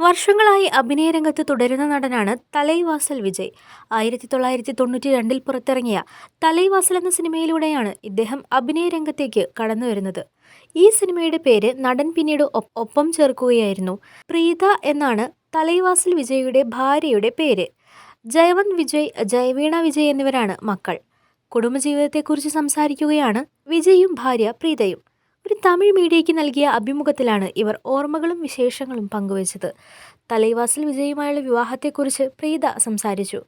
വർഷങ്ങളായി അഭിനയ രംഗത്ത് തുടരുന്ന നടനാണ് തലൈവാസൽ വിജയ്. ആയിരത്തി തൊള്ളായിരത്തി തൊണ്ണൂറ്റി രണ്ടിൽ പുറത്തിറങ്ങിയ തലൈവാസൽ എന്ന സിനിമയിലൂടെയാണ് ഇദ്ദേഹം അഭിനയ രംഗത്തേക്ക് കടന്നുവരുന്നത്. ഈ സിനിമയുടെ പേര് നടൻ പിന്നീട് ഒപ്പം ചേർക്കുകയായിരുന്നു. പ്രീത എന്നാണ് തലൈവാസൽ വിജയുടെ ഭാര്യയുടെ പേര്. ജയവന്ത് വിജയ് ജയവീണ വിജയ് എന്നിവരാണ് മക്കൾ. കുടുംബജീവിതത്തെക്കുറിച്ച് സംസാരിക്കുകയാണ് വിജയും ഭാര്യ പ്രീതയും. ഒരു തമിഴ് മീഡിയയ്ക്ക് നൽകിയ അഭിമുഖത്തിലാണ് ഇവർ ഓർമ്മകളും വിശേഷങ്ങളും പങ്കുവച്ചത്. തലൈവാസിൽ വിജയുമായുള്ള വിവാഹത്തെക്കുറിച്ച് പ്രീത സംസാരിച്ചു.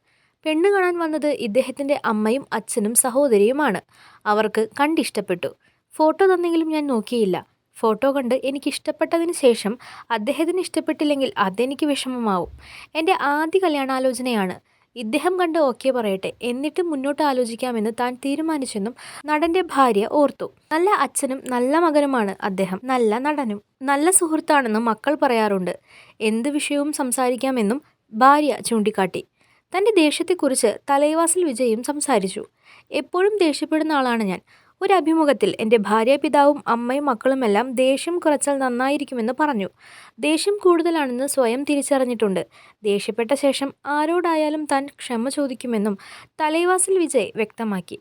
പെണ്ണ് കാണാൻ വന്നത് ഇദ്ദേഹത്തിന്റെ അമ്മയും അച്ഛനും സഹോദരിയുമാണ്. അവർക്ക് കണ്ടിഷ്ടപ്പെട്ടു. ഫോട്ടോ തന്നെങ്കിലും ഞാൻ നോക്കിയില്ല. ഫോട്ടോ കണ്ട് എനിക്ക് ഇഷ്ടപ്പെട്ടതിന് ശേഷം അദ്ദേഹത്തിന് ഇഷ്ടപ്പെട്ടില്ലെങ്കിൽ അതെനിക്ക് വിഷമമാവും. എന്റെ ആദ്യ കല്യാണാലോചനയാണ്. ഇദ്ദേഹം കണ്ട് ഓക്കെ പറയട്ടെ. എന്നിട്ട് മുന്നോട്ട് ആലോചിക്കാമെന്ന് താൻ തീരുമാനിച്ചെന്നും നടന്റെ ഭാര്യ ഓർത്തു. നല്ല അച്ഛനും നല്ല മകനുമാണ് അദ്ദേഹം. നല്ല നടനും നല്ല സുഹൃത്താണെന്നും മക്കൾ പറയാറുണ്ട്. എന്ത് വിഷയവും സംസാരിക്കാമെന്നും ഭാര്യ ചൂണ്ടിക്കാട്ടി. തന്റെ ദേഷ്യത്തെക്കുറിച്ച് തലൈവാസിൽ വിജയും സംസാരിച്ചു. എപ്പോഴും ദേഷ്യപ്പെടുന്ന ആളാണ് ഞാൻ. ഒരു അഭിമുഖത്തിൽ എന്റെ ഭാര്യ പിതാവും അമ്മയും മക്കളുമെല്ലാം ദേഷ്യം കുറച്ചാൽ നന്നായിരിക്കുമെന്ന് പറഞ്ഞു. ദേഷ്യം കൂടുതലാണെന്ന് സ്വയം തിരിച്ചറിഞ്ഞിട്ടുണ്ട്. ദേഷ്യപ്പെട്ട ശേഷം ആരോടായാലും താൻ ക്ഷമ ചോദിക്കുമെന്നും തലൈവാസിൽ വിജയ് വ്യക്തമാക്കി.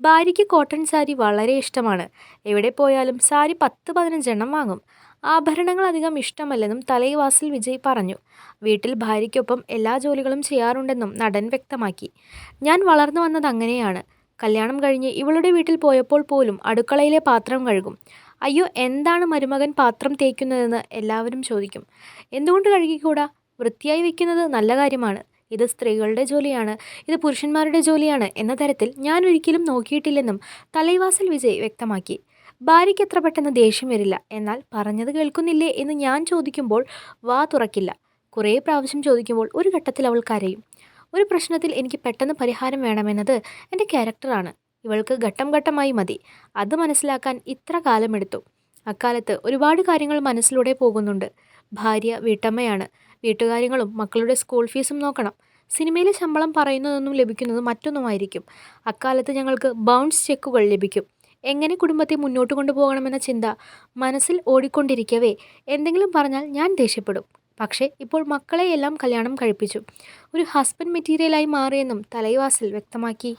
ഭാര്യയ്ക്ക് കോട്ടൺ സാരി വളരെ ഇഷ്ടമാണ്. എവിടെ പോയാലും സാരി പത്ത് പതിനഞ്ചെണ്ണം വാങ്ങും. ആഭരണങ്ങൾ അധികം ഇഷ്ടമല്ലെന്നും തലൈവാസിൽ വിജയ് പറഞ്ഞു. വീട്ടിൽ ഭാര്യയ്ക്കൊപ്പം എല്ലാ ജോലികളും ചെയ്യാറുണ്ടെന്നും നടൻ വ്യക്തമാക്കി. ഞാൻ വളർന്നു വന്നത് അങ്ങനെയാണ്. കല്യാണം കഴിഞ്ഞ് ഇവളുടെ വീട്ടിൽ പോയപ്പോൾ പോലും അടുക്കളയിലെ പാത്രം കഴുകും. അയ്യോ എന്താണ് മരുമകൻ പാത്രം തേക്കുന്നതെന്ന് എല്ലാവരും ചോദിക്കും. എന്തുകൊണ്ട് കഴുകിക്കൂടാ? വൃത്തിയായി വെക്കുന്നത് നല്ല കാര്യമാണ്. ഇത് സ്ത്രീകളുടെ ജോലിയാണ്. ഇത് പുരുഷന്മാരുടെ ജോലിയാണ് എന്ന തരത്തിൽ ഞാൻ ഒരിക്കലും നോക്കിയിട്ടില്ലെന്നും തലൈവാസൽ വിജയ് വ്യക്തമാക്കി. ഭാര്യയ്ക്ക് എത്ര പെട്ടെന്ന് ദേഷ്യം വരില്ല. എന്നാൽ പറഞ്ഞത് കേൾക്കുന്നില്ലേ എന്ന് ഞാൻ ചോദിക്കുമ്പോൾ വാ തുറക്കില്ല. കുറേ പ്രാവശ്യം ചോദിക്കുമ്പോൾ ഒരു ഘട്ടത്തിൽ അവൾ കരയും. ഒരു പ്രശ്നത്തിൽ എനിക്ക് പെട്ടെന്ന് പരിഹാരം വേണമെന്നത് എന്റെ ക്യാരക്ടറാണ് ഇവൾക്ക് ഘട്ടം ഘട്ടമായി മതി. അത് മനസ്സിലാക്കാൻ ഇത്ര കാലമെടുത്തു. അക്കാലത്ത് ഒരുപാട് കാര്യങ്ങൾ മനസ്സിലൂടെ പോകുന്നുണ്ട്. ഭാര്യ വീട്ടമ്മയാണ്. വീട്ടുകാര്യങ്ങളും മക്കളുടെ സ്കൂൾ ഫീസും നോക്കണം. സിനിമയിലെ ശമ്പളം പറയുന്നതൊന്നും ലഭിക്കുന്നത് മറ്റൊന്നുമായിരിക്കും. അക്കാലത്ത് ഞങ്ങൾക്ക് ബൗൺസ് ചെക്കുകൾ ലഭിക്കും. എങ്ങനെ കുടുംബത്തെ മുന്നോട്ട് കൊണ്ടുപോകണമെന്ന ചിന്ത മനസ്സിൽ ഓടിക്കൊണ്ടിരിക്കവേ. എന്തെങ്കിലും പറഞ്ഞാൽ ഞാൻ ദേഷ്യപ്പെടും. പക്ഷേ ഇപ്പോൾ മക്കളെയെല്ലാം കല്യാണം കഴിപ്പിച്ചു. ഒരു ഹസ്ബൻഡ് മെറ്റീരിയലായി മാറിയെന്നും തലൈവാസിൽ വ്യക്തമാക്കി.